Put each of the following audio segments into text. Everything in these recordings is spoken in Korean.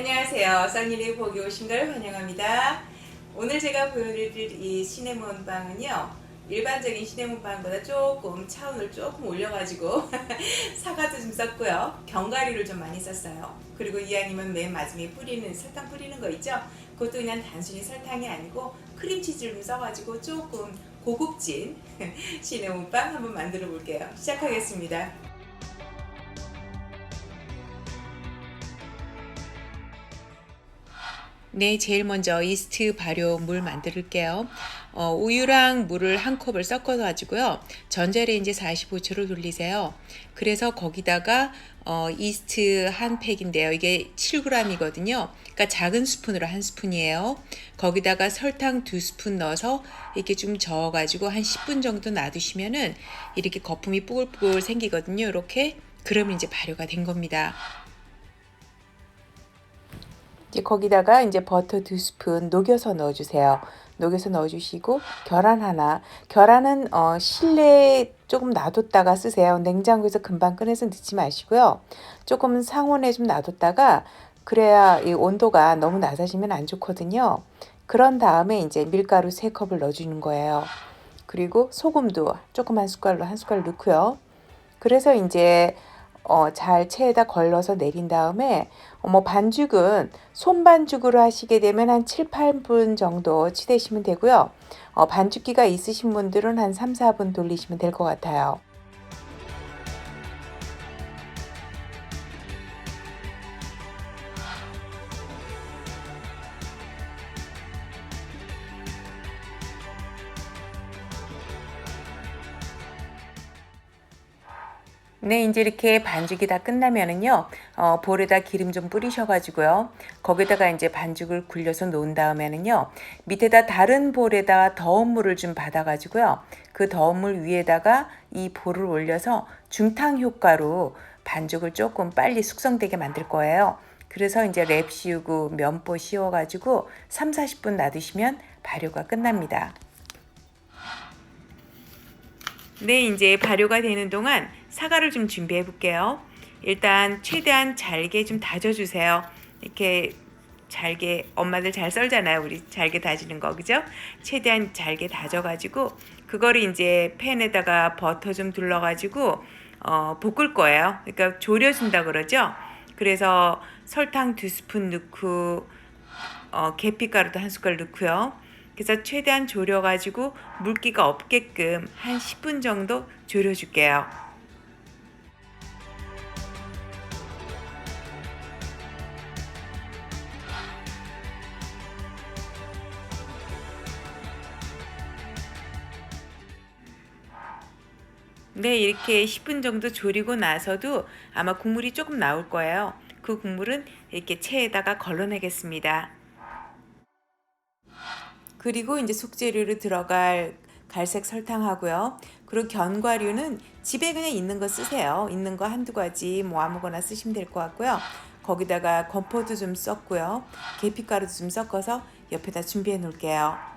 안녕하세요. 써니리 보기 오신 걸 환영합니다. 오늘 제가 보여드릴 이 시네몬 빵은요. 일반적인 시네몬 빵보다 조금 차원을 조금 올려가지고 사과도 좀 썼고요. 견과류를 좀 많이 썼어요. 그리고 이왕이면 맨 마지막에 뿌리는 설탕 뿌리는 거 있죠? 그것도 그냥 단순히 설탕이 아니고 크림치즈를 좀 써가지고 조금 고급진 시네몬 빵 한번 만들어 볼게요. 시작하겠습니다. 네, 제일 먼저 이스트 발효 물 만들게요. 어, 우유랑 물을 한 컵을 섞어 가지고요. 전자레인지 45초를 돌리세요. 그래서 거기다가 어, 이스트 한 팩인데요. 이게 7g이거든요. 그러니까 작은 스푼으로 한 스푼이에요. 거기다가 설탕 두 스푼 넣어서 이렇게 좀 저어 가지고 한 10분 정도 놔두시면은 이렇게 거품이 뽀글뽀글 생기거든요. 이렇게 그러면 이제 발효가 된 겁니다. 이제 거기다가 이제 버터 두 스푼 녹여서 넣어주세요. 녹여서 넣어주시고 계란 하나. 계란은 어, 실내에 조금 놔뒀다가 쓰세요. 냉장고에서 금방 꺼내서 넣지 마시고요. 조금 상온에 좀 놔뒀다가 그래야 이 온도가 너무 낮아지면 안 좋거든요. 그런 다음에 이제 밀가루 세 컵을 넣어주는 거예요. 그리고 소금도 조금 한 숟갈로 한 숟갈 넣고요. 그래서 이제 어, 잘 체에다 걸러서 내린 다음에 어, 뭐 반죽은 손반죽으로 하시게 되면 한 7, 8분 정도 치대시면 되고요. 어, 반죽기가 있으신 분들은 한 3, 4분 돌리시면 될 것 같아요. 네, 이제 이렇게 반죽이 다 끝나면은요, 어, 볼에다 기름 좀 뿌리셔가지고요, 거기다가 이제 반죽을 굴려서 놓은 다음에는요, 밑에다 다른 볼에다 더운 물을 좀 받아가지고요, 그 더운 물 위에다가 이 볼을 올려서 중탕 효과로 반죽을 조금 빨리 숙성되게 만들 거예요. 그래서 이제 랩 씌우고 면보 씌워가지고 3, 40분 놔두시면 발효가 끝납니다. 네, 이제 발효가 되는 동안 사과를 좀 준비해 볼게요. 일단 최대한 잘게 좀 다져주세요. 이렇게 잘게 엄마들 잘 썰잖아요. 우리 잘게 다지는 거 그죠? 최대한 잘게 다져가지고 그거를 이제 팬에다가 버터 좀 둘러가지고 어, 볶을 거예요. 그러니까 졸여준다 그러죠. 그래서 설탕 두 스푼 넣고 어, 계피가루도 한 숟갈 넣고요. 그래서 최대한 졸여가지고 물기가 없게끔 한 10분 정도 졸여줄게요. 네, 이렇게 10분 정도 졸이고 나서도 아마 국물이 조금 나올 거예요. 그 국물은 이렇게 체에다가 걸러내겠습니다. 그리고 이제 속재료로 들어갈 갈색 설탕하고요. 그리고 견과류는 집에 그냥 있는 거 쓰세요. 있는 거 한두 가지 뭐 아무거나 쓰시면 될 것 같고요. 거기다가 건포도 좀 썼고요. 계피가루도 좀 섞어서 옆에다 준비해 놓을게요.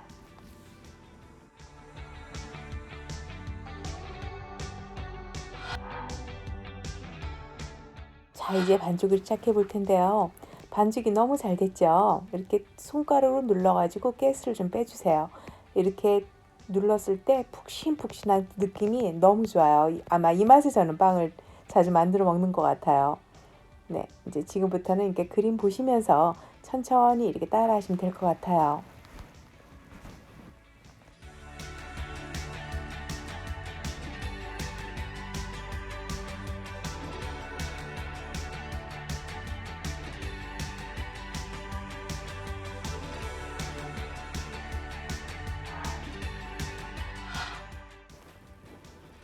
자, 이제 반죽을 시작해 볼 텐데요. 반죽이 너무 잘 됐죠? 이렇게 손가락으로 눌러가지고 가스를 좀 빼주세요. 이렇게 눌렀을 때 푹신푹신한 느낌이 너무 좋아요. 아마 이 맛에 저는 빵을 자주 만들어 먹는 것 같아요. 네, 이제 지금부터는 이렇게 그림 보시면서 천천히 이렇게 따라 하시면 될 것 같아요.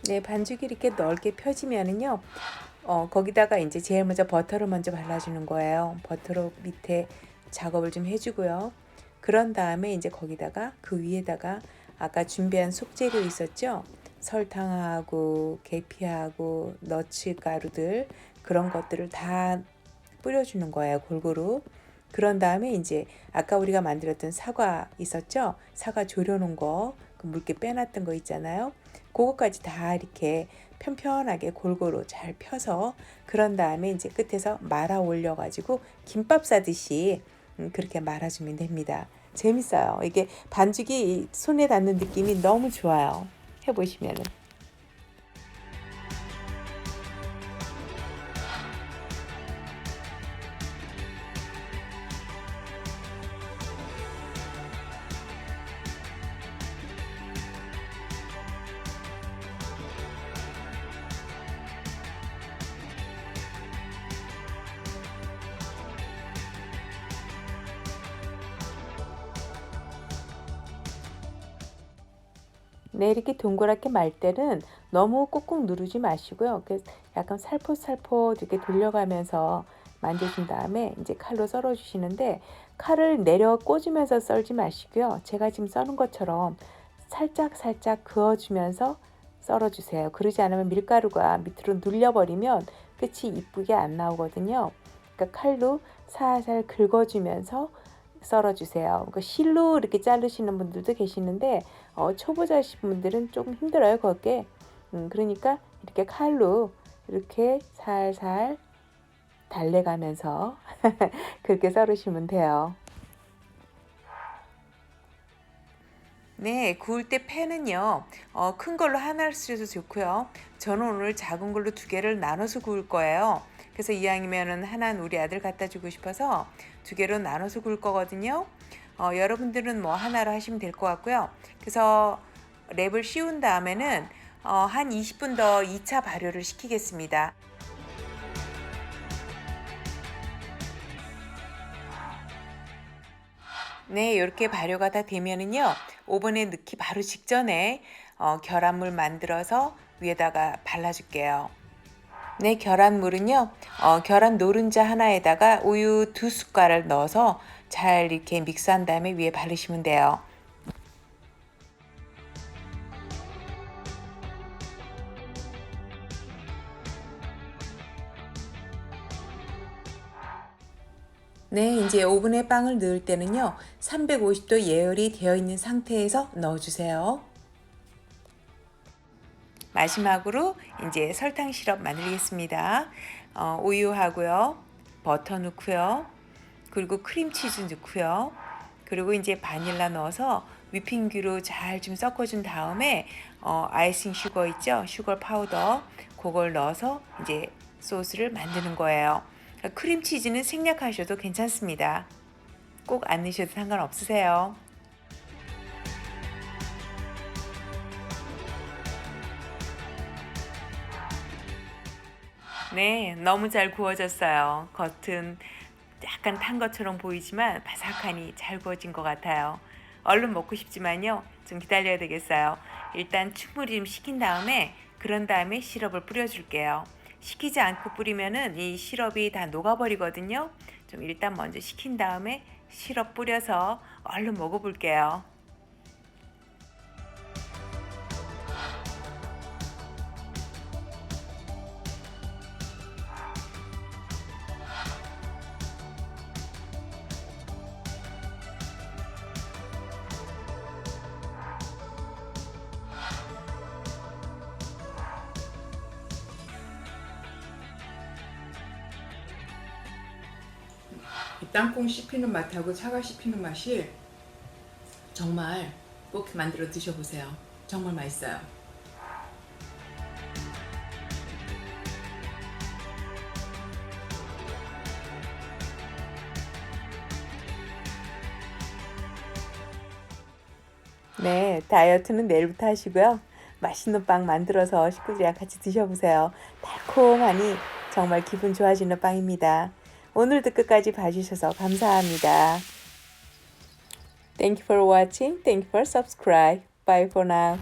네, 반죽이 이렇게 넓게 펴지면은요. 어, 거기다가 이제 제일 먼저 버터를 먼저 발라주는 거예요. 버터로 밑에 작업을 좀 해주고요. 그런 다음에 이제 거기다가 그 위에다가 아까 준비한 속재료 있었죠? 설탕하고 계피하고 너츠 가루들 그런 것들을 다 뿌려주는 거예요. 골고루. 그런 다음에 이제 아까 우리가 만들었던 사과 있었죠? 사과 졸여놓은 거 그 물기 빼놨던 거 있잖아요. 그거까지 다 이렇게 편편하게 골고루 잘 펴서 그런 다음에 이제 끝에서 말아 올려 가지고 김밥 싸듯이 음, 그렇게 말아주면 됩니다. 재밌어요. 이게 반죽이 손에 닿는 느낌이 너무 좋아요. 해보시면은. 네, 이렇게 동그랗게 말 때는 너무 꾹꾹 누르지 마시고요. 약간 살포살포 이렇게 돌려가면서 만드신 다음에 이제 칼로 썰어 주시는데 칼을 내려 꽂으면서 썰지 마시고요. 제가 지금 써는 것처럼 살짝 살짝 그어주면서 썰어 주세요. 그러지 않으면 밀가루가 밑으로 눌려버리면 끝이 이쁘게 안 나오거든요. 그러니까 칼로 살살 긁어주면서 썰어 주세요. 그러니까 실로 이렇게 자르시는 분들도 계시는데 어, 초보자신 분들은 조금 힘들어요. 그게 음, 그러니까 이렇게 칼로 이렇게 살살 달래가면서 그렇게 썰으시면 돼요. 네, 구울 때 팬은요, 어, 큰 걸로 하나를 쓰셔도 좋고요. 저는 오늘 작은 걸로 두 개를 나눠서 구울 거예요. 그래서 이왕이면은 하나는 우리 아들 갖다 주고 싶어서 두 개로 나눠서 구울 거거든요. 어, 여러분들은 뭐 하나로 하시면 될 것 같고요. 그래서 랩을 씌운 다음에는 어, 한 20분 더 2차 발효를 시키겠습니다. 네, 이렇게 발효가 다 되면은요, 오븐에 넣기 바로 직전에 어, 계란물 만들어서 위에다가 발라줄게요. 네, 계란물은요, 어, 계란 노른자 하나에다가 우유 두 숟갈을 넣어서 잘 이렇게 믹스한 다음에 위에 바르시면 돼요. 네, 이제 오븐에 빵을 넣을 때는요, 350도 예열이 되어 있는 상태에서 넣어주세요. 마지막으로 이제 설탕 시럽 만들겠습니다. 어, 우유하고요, 버터 넣고요, 그리고 크림치즈 넣고요, 그리고 이제 바닐라 넣어서 위핑기로 잘 좀 섞어준 다음에 어, 아이싱 슈거 있죠? 슈거 파우더 그걸 넣어서 이제 소스를 만드는 거예요. 크림치즈는 생략하셔도 괜찮습니다. 꼭 안 넣으셔도 상관없으세요. 네, 너무 잘 구워졌어요. 겉은 약간 탄 것처럼 보이지만 바삭하니 잘 구워진 것 같아요. 얼른 먹고 싶지만요. 좀 기다려야 되겠어요. 일단 충분히 좀 식힌 다음에 그런 다음에 시럽을 뿌려줄게요. 식히지 않고 뿌리면은 이 시럽이 다 녹아버리거든요. 좀 일단 먼저 식힌 다음에 시럽 뿌려서 얼른 먹어볼게요. 땅콩 씹히는 맛하고 사과 씹히는 맛이 정말 꼭 만들어 드셔보세요. 정말 맛있어요. 네, 다이어트는 내일부터 하시고요. 맛있는 빵 만들어서 식구들이랑 같이 드셔보세요. 달콤하니 정말 기분 좋아지는 빵입니다. 오늘도 끝까지 봐주셔서 감사합니다. Thank you for watching. Thank you for subscribe. Bye for now.